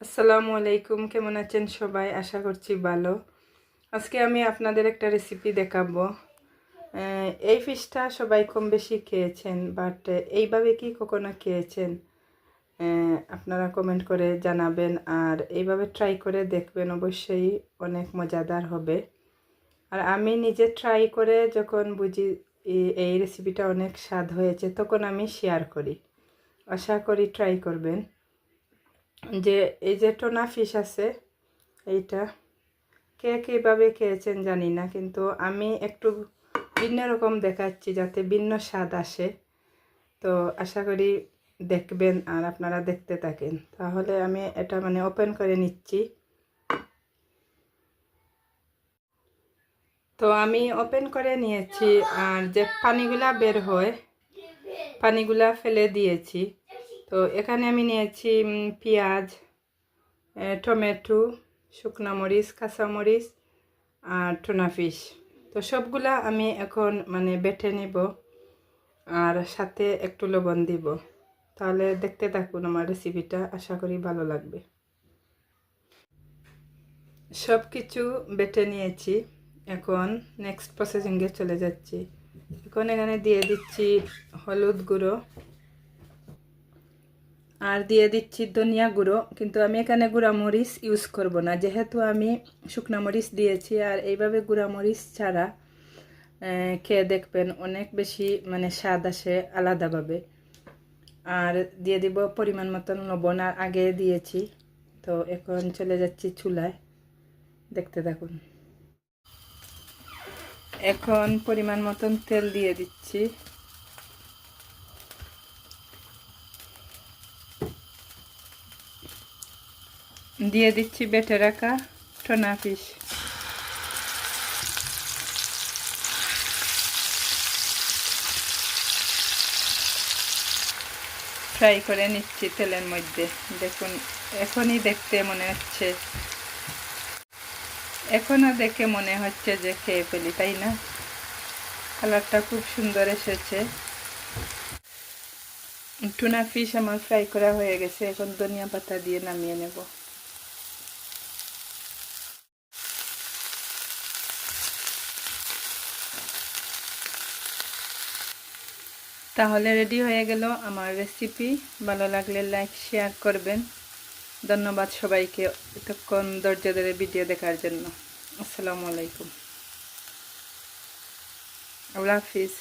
আসসালামু আলাইকুম, কেমন আছেন সবাই? আশা করছি ভালো। আজকে আমি আপনাদের একটা রেসিপি দেখাবো। এই ফিশটা সবাই কম বেশি খেয়েছেন বাট এইভাবে কি কখনো খেয়েছেন? আপনারা কমেন্ট করে জানাবেন, আর এইভাবে ট্রাই করে দেখবেন, অবশ্যই অনেক মজাদার হবে। আর আমি নিজে ট্রাই করে যখন বুঝি এই- রেসিপিটা অনেক স্বাদ হয়েছে, তখন আমি শেয়ার করি। আশা করি ট্রাই করবেন। যে এই যে টোনা ফিশ আছে, এইটা কে কীভাবে খেয়েছেন জানি না, কিন্তু আমি একটু ভিন্ন রকম দেখাচ্ছি যাতে ভিন্ন স্বাদ আসে। তো আশা করি দেখবেন আর আপনারা দেখতে থাকেন। তাহলে আমি এটা মানে ওপেন করে নিচ্ছি। তো আমি ওপেন করে নিয়েছি আর যে পানিগুলা বের হয়, পানিগুলা ফেলে দিয়েছি। তো এখানে আমি নিয়েছি পেঁয়াজ টমেটো, শুকনো মরিচ, কাঁচা মরিচ আর টুনা ফিশ। তো সবগুলা আমি এখন মানে বেটে নিব আর সাথে একটু লবণ দিব। তাহলে দেখতে থাকুন আমার রেসিপিটা আশা করি ভালো লাগবে। সব কিছু বেটে নিয়েছি। এখন নেক্সট প্রসেসিংয়ে চলে যাচ্ছি। এখন এখানে দিয়ে দিচ্ছি হলুদ গুঁড়ো। আর দিয়ে দিচ্ছি ধনিয়া গুঁড়ো। কিন্তু আমি এখানে গুঁড়া মরিচ ইউজ করব না। যেহেতু আমি শুকনো মরিচ দিয়েছি আর এইভাবে গুঁড়া মরিচ ছাড়া খেয়ে দেখবেন অনেক বেশি মানে স্বাদ আসে আলাদাভাবে। আর দিয়ে দিব পরিমাণ মতন লবণ আর আগে দিয়েছি। তো এখন চলে যাচ্ছি চুলায়। দেখতে থাকুন। এখন পরিমাণ মতন তেল দিয়ে দিচ্ছি। দিয়ে দিচ্ছি বেটে রাখা টোনা পিস ফ্রাই করে নিচ্ছি তেলের মধ্যে। দেখুন, এখনই দেখতে মনে হচ্ছে। এখনও দেখে মনে হচ্ছে যে খেয়ে ফেলি, তাই না? কালারটা খুব সুন্দর এসেছে। টুনা ফিশ আমার ফ্রাই করা হয়ে গেছে। এখন ধনিয়া পাতা দিয়ে নামিয়ে নেব। তাহলে রেডি হয়ে গেল আমার রেসিপি ভালো লাগলে লাইক শেয়ার করবেন। ধন্যবাদ সবাইকে এতক্ষণ ধৈর্য ধরে ভিডিও দেখার জন্য। আসসালামু আলাইকুম। আল্লাহ হাফিজ।